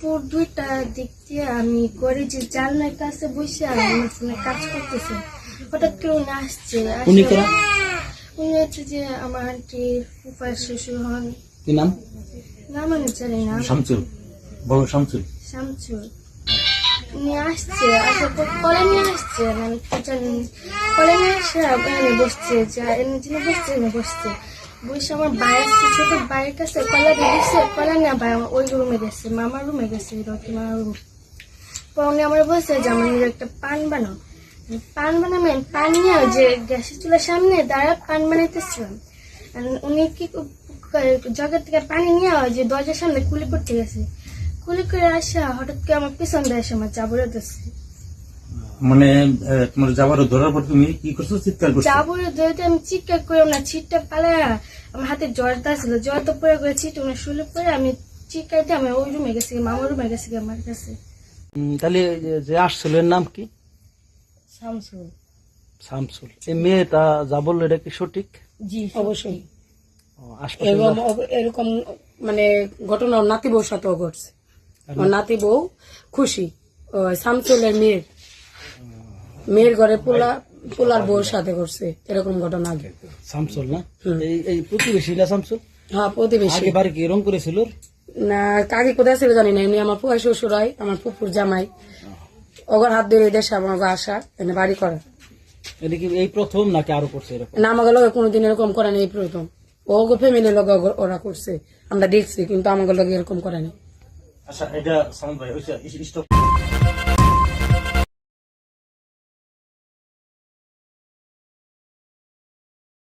দুপুর দুইটা দিক দিয়ে আমি করে যে জানলার কাছে বসে আমি আমার ফোনে কাজ করতেছি। হঠাৎ করে উনি আসছে। আসে- উনি কারা? উনি হচ্ছে যে আমার আন্টির ফুফার শ্বশুর হন। কি নাম? না মানে জানি না। শামসুল। বড় শামসুল। উনি আসছে আসার পর কলে নিয়ে আসছে জানি কলে নিয়ে আসে এনে বসছে যা এনে যিনি বসছে এনে বসছে। বসে আমার ভাই ছোট ভাইয়ের কাছে কলা দিয়ে দিচ্ছে কলা নিয়ে ভাই ওই রুমে গেছে মামার রুমে গেছে রকি মামার রুমে পর আমার বলছে যে, আমার একটা পান বানাও। পান বানাবেন পান নিয়ে যে গ্যাসের চুলার সামনে দাঁড়া পান বানাইতেছিলাম। উনি কি জগৎ থেকে পানি নিয়ে ওই যে দরজার সামনে কুলি করতে গেছে। কুলি করে আসা, হঠাৎ করে আমার পিছন দেয় আমার চাবরে দিচ্ছে মানে তোমার যাওয়ার ধরার পর তুমি কি করছ? চিৎকার করছ? চাবরে ধরে আমি চিৎকার করে না ছিটটা পালায় আমার হাতে জ্বরটা ছিল জ্বরটা পরে করে ছিট ওনার শুলে পরে আমি চিৎকার দিয়ে আমি ওই রুমে গেছি মামার রুমে গেছি আমার কাছে। তাহলে যে- যে আসছিল এর নাম কি? শামসুল। শামসুল। এই মেয়েটা যা বলল এটা কি সঠিক? জি অবশ্যই। আশপাশে এরকম এরকম মানে ঘটনা নাতি বউর সাথেও ঘটছে। নাতি বউ খুশি। শামসুলের মেয়ের। মেয়ের ঘরে পোলা পোলার বউর সাথে করছে এরকম ঘটনা আগে। শামসুল না? এই এই প্রতিবেশী না শামসুল হ্যাঁ প্রতিবেশী। আগে বাড়ি কি এরকম করেছিল না কাকি কোথায় ছিল জানি না এমনি আমার ফুয়া শ্বশুর হয় আমার পুকুর জামাই। ওগর হাত ধরে দেশে আমার আসা এনে বাড়ি করা। এটা কি এই প্রথম নাকি আরও করছে এরকম? না আমাকে লগে কোনোদিন এরকম করে নাই প্রথম। ও গো ফ্যামিলির লগে ওরা করছে আমরা দেখছি কিন্তু আমাকে লগে এরকম করে নাই। আচ্ছা এটা সামন্ত ভাই